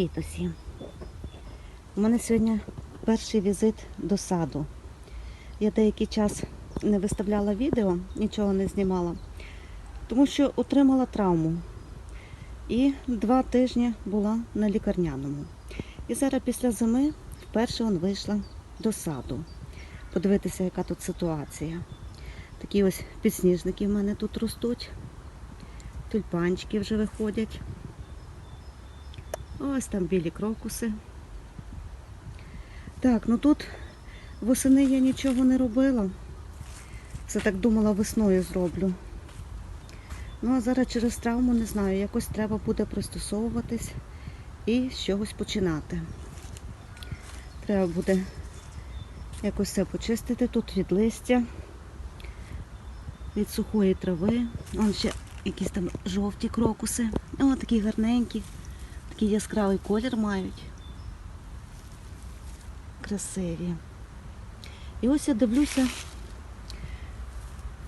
Привіт усім! У мене сьогодні перший візит до саду. Я деякий час не виставляла відео, нічого не знімала, тому що отримала травму. І два тижні була на лікарняному. І зараз після зими вперше он вийшла до саду. Подивитися, яка тут ситуація. Такі ось підсніжники в мене тут ростуть. Тюльпанчики вже виходять. Ось там білі крокуси. Так, ну тут восени я нічого не робила. Це так думала, весною зроблю. Ну а зараз через травму не знаю, якось треба буде пристосовуватись і з чогось починати. Треба буде якось все почистити тут від листя, від сухої трави. Вон ще якісь там жовті крокуси. О, такі гарненькі. Такий яскравий колір мають. Красиві. І ось я дивлюся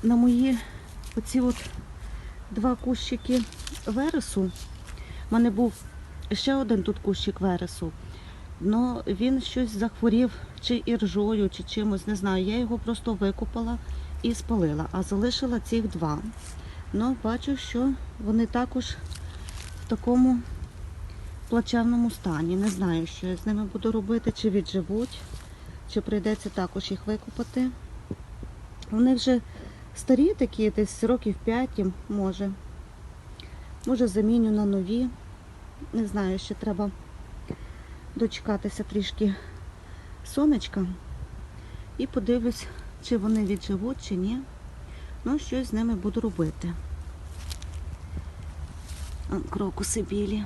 на мої оці от два кущики вересу. У мене був ще один тут кущик вересу. але він щось захворів чи іржою, чи чимось, не знаю. Я його просто викопала і спалила, а залишила цих два. Ну, бачу, що вони також в такому плачевному стані. Не знаю, що я з ними буду робити, чи відживуть, чи прийдеться також їх викопати. Вони вже старі такі, десь років 5 може. Може заміню на нові. Не знаю, ще треба дочекатися трішки сонечка. І подивлюсь, чи вони відживуть, чи ні. Ну, щось з ними буду робити. Крокуси білі.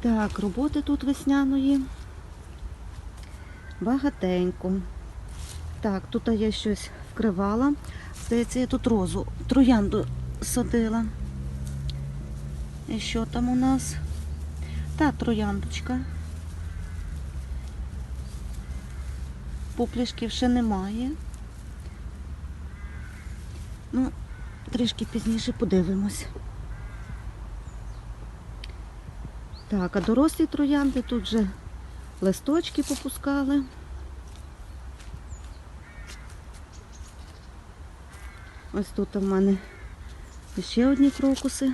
Так, роботи тут весняної. Багатенько. Так, тут я щось вкривала. Здається, я тут розу, троянду садила. І що там у нас? Та трояндочка. Поплішків ще немає. Ну, трішки пізніше подивимось. Так, а дорослі троянди тут вже листочки попускали. Ось тут у мене ще одні крокуси.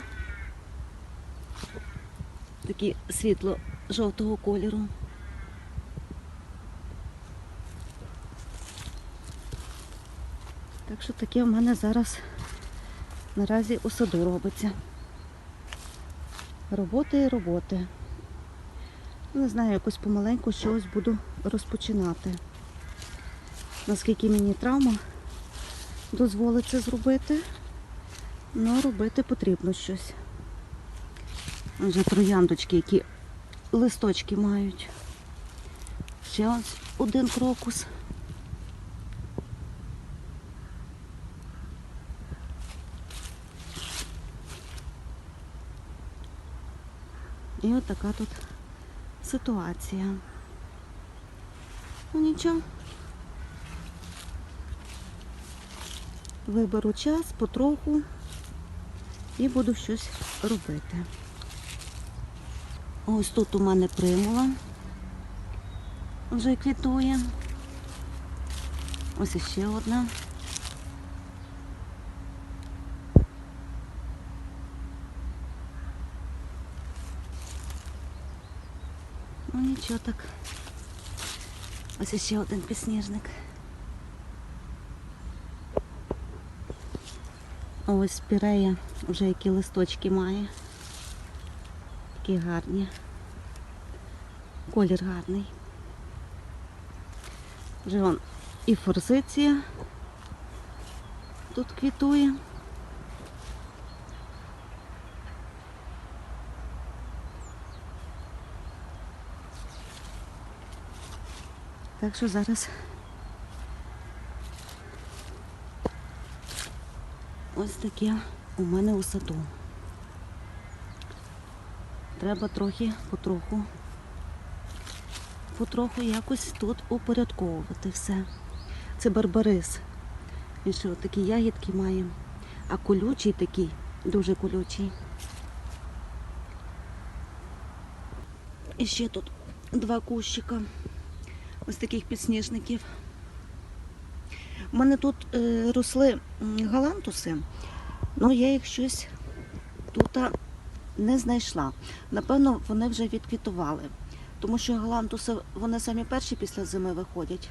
Такі світло-жовтого кольору. Так що таке в мене зараз наразі у саду робиться. Роботи і роботи. Не знаю, якось помаленьку щось буду розпочинати. Наскільки мені травма дозволить це зробити, але робити потрібно щось. Вже трояндочки, які листочки мають. Ще ось один крокус. І от така тут ситуація. Ну нічого. Виберу час потроху і буду щось робити. Ось тут у мене примула вже квітує. Ось іще одна. Ну нічого так. Ось ще один підсніжник. Ось пірея вже які листочки має. Такі гарні. Колір гарний. Вже вон і форзиція тут квітує. Так що зараз ось таке у мене у саду. Треба трохи потроху, потроху якось тут упорядковувати все. Це барбарис. Він ще такі ягідки має, а колючий такий, дуже колючий. І ще тут два кущика. Ось таких підсніжників. У мене тут е, росли галантуси, але я їх щось тут не знайшла. Напевно, вони вже відквітували, тому що галантуси вони самі перші після зими виходять.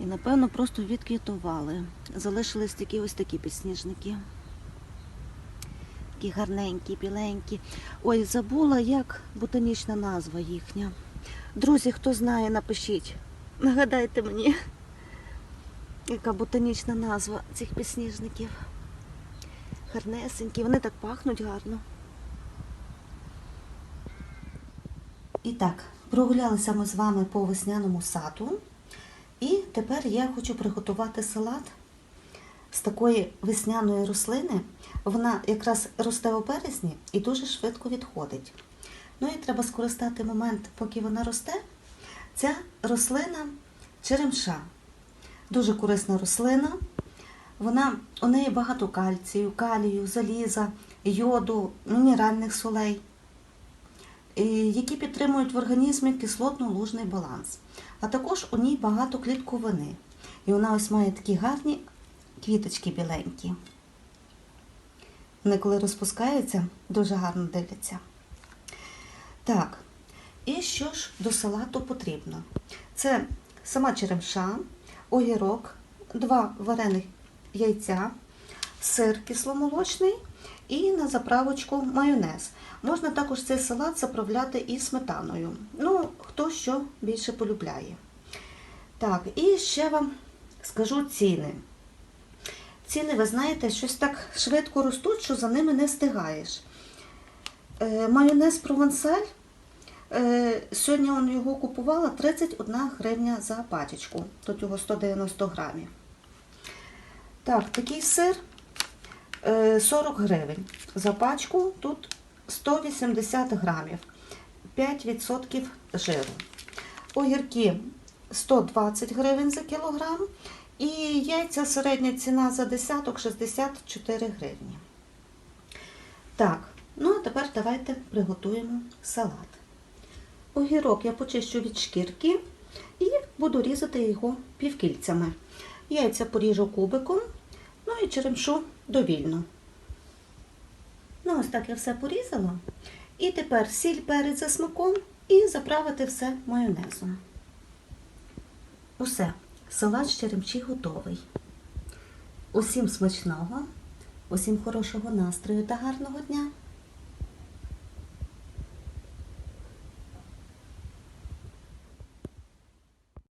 І, напевно, просто відквітували. Залишились тільки ось такі підсніжники. Такі гарненькі, біленькі. Ой, забула, як ботанічна назва їхня. Друзі, хто знає, напишіть. Нагадайте мені, яка ботанічна назва цих підсніжників. Гарнесенькі, вони так пахнуть гарно. І так, прогулялися ми з вами по весняному саду. І тепер я хочу приготувати салат з такої весняної рослини. Вона якраз росте у березні і дуже швидко відходить. Ну і треба скористати момент, поки вона росте. Ця рослина черемша. Дуже корисна рослина. Вона, у неї багато кальцію, калію, заліза, йоду, мінеральних солей, які підтримують в організмі кислотно-лужний баланс. А також у ній багато клітковини. І вона ось має такі гарні квіточки біленькі. Вони коли розпускаються, дуже гарно дивляться. Так, і що ж до салату потрібно? Це сама черемша, огірок, два варених яйця, сир кисломолочний і на заправочку майонез. Можна також цей салат заправляти і сметаною. Ну, хто що більше полюбляє. Так, і ще вам скажу ціни. Ціни, ви знаєте, щось так швидко ростуть, що за ними не встигаєш. Е, майонез провансаль. Е, сьогодні он його купувала 31 гривня за пачечку. Тут його 190 грамів. Так, такий сир е, 40 гривень. За пачку тут 180 грамів. 5% жиру. Огірки 120 гривень за кілограм. І яйця середня ціна за десяток 64 гривні. Так, ну а тепер давайте приготуємо салат. Огірок я почищу від шкірки і буду різати його півкільцями. Яйця поріжу кубиком, ну і черемшу довільно. Ну, ось так я все порізала. І тепер сіль перець за смаком і заправити все майонезом. Усе, салат з черемчі готовий. Усім смачного, усім хорошого настрою та гарного дня!